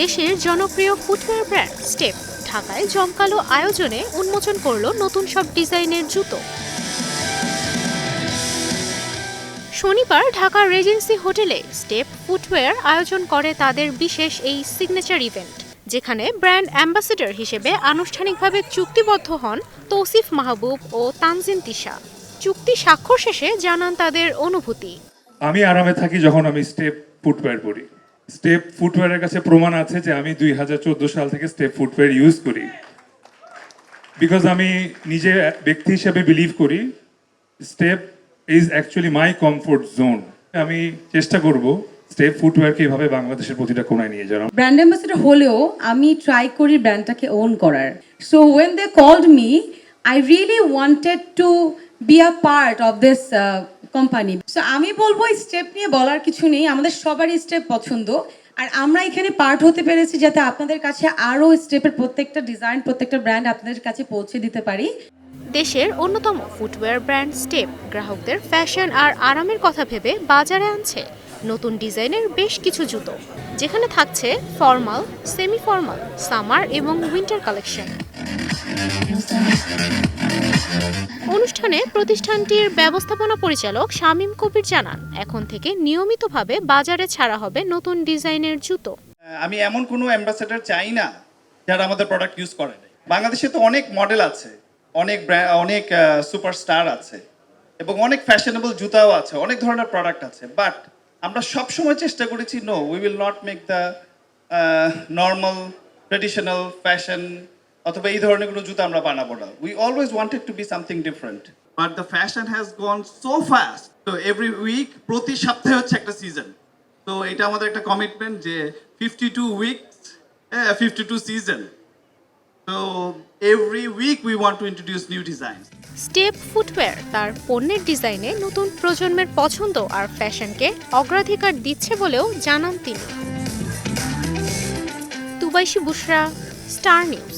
দেশের জনপ্রিয় footwear brand step ঢাকায় জমকালো আয়োজনে উন্মোচন করল নতুন সব ডিজাইনের জুতো। শনিবার ঢাকার রেজেন্সি হোটেলে স্টেপ ফুটওয়্যার আয়োজন করে তাদের বিশেষ এই সিগনেচার ইভেন্ট যেখানে ব্র্যান্ড অ্যাম্বাসেডর হিসেবে আনুষ্ঠানিকভাবে চুক্তিবদ্ধ হন তৌসিফ মাহবুব ও তানজিন তিশা। চুক্তি স্বাক্ষর শেষে জানান তাদের অনুভূতি। আমি আরামে থাকি যখন আমি স্টেপ ফুটওয়্যার পরি। স্টেপ ফুটওয়্যারের কাছে প্রমাণ আছে যে আমি দুই হাজার চোদ্দ সাল থেকে স্টেপ ফুটওয়্যার ইউজ করি। বিকজ আমি নিজে ব্যক্তি হিসেবে বিলিভ করি, step is actually my comfort zone আমি চেষ্টা করব স্টেপ ফুটওয়্যারকে এভাবে বাংলাদেশের প্রতিটা কোনায় নিয়ে যাওয়া ব্র্যান্ড অ্যাম্বাসেডর হলেও আমি ট্রাই করি ব্র্যান্ডটাকে ওন করার। So when they called me I really wanted to be a part of this company so আমি বলব স্টেপ নিয়ে বলার কিছু নেই। আমাদের সবারই স্টেপ পছন্দ। আর আমরা এখানে পার্ট হতে পেরেছি যাতে আপনাদের কাছে আরও স্টেপের প্রত্যেকটা ডিজাইন প্রত্যেকটা ব্র্যান্ড আপনাদের কাছে পৌঁছে দিতে পারি। দেশের অন্যতম ফুটওয়্যার ব্র্যান্ড স্টেপ গ্রাহকদের ফ্যাশন আর আরামের কথা ভেবে বাজারে আনছে নতুন ডিজাইনের বেশ কিছু জুতো, যেখানে থাকছে ফর্মাল সেমি ফর্মাল সামার এবং উইন্টার কালেকশন অনুষ্ঠানে প্রতিষ্ঠানটির ব্যবস্থাপনা পরিচালক শামীম কবির জানান, এখন থেকে নিয়মিতভাবে বাজারে ছাড়া হবে নতুন ডিজাইনের জুতো। আমি এমন কোনো অ্যাম্বাসেডর চাই না যারা আমাদের প্রোডাক্ট ইউজ করে বাংলাদেশে তো অনেক মডেল আছে, অনেক অনেক সুপারস্টার আছে এবং অনেক ফ্যাশনেবল জুতাও আছে, অনেক ধরনের প্রোডাক্ট আছে। বাট আমরা সব সময় চেষ্টা করেছি no we will not make the normal traditional fashion অথবা এই ধরনের কোনো জুতা আমরা বানাবো না। We always wanted to be something different but the fashion has gone so fast তো এভরি উইক প্রতি সপ্তাহে হচ্ছে একটা সিজন তো এটা আমাদের একটা কমিটমেন্ট যে fifty two weeks fifty two season তো every week we want to introduce new design step footwear তার পণ্যের ডিজাইনে নতুন প্রজন্মের পছন্দ আর ফ্যাশনকে অগ্রাধিকার দিচ্ছে বলেও জানান তিনি। Tubaishi Bushra Star News.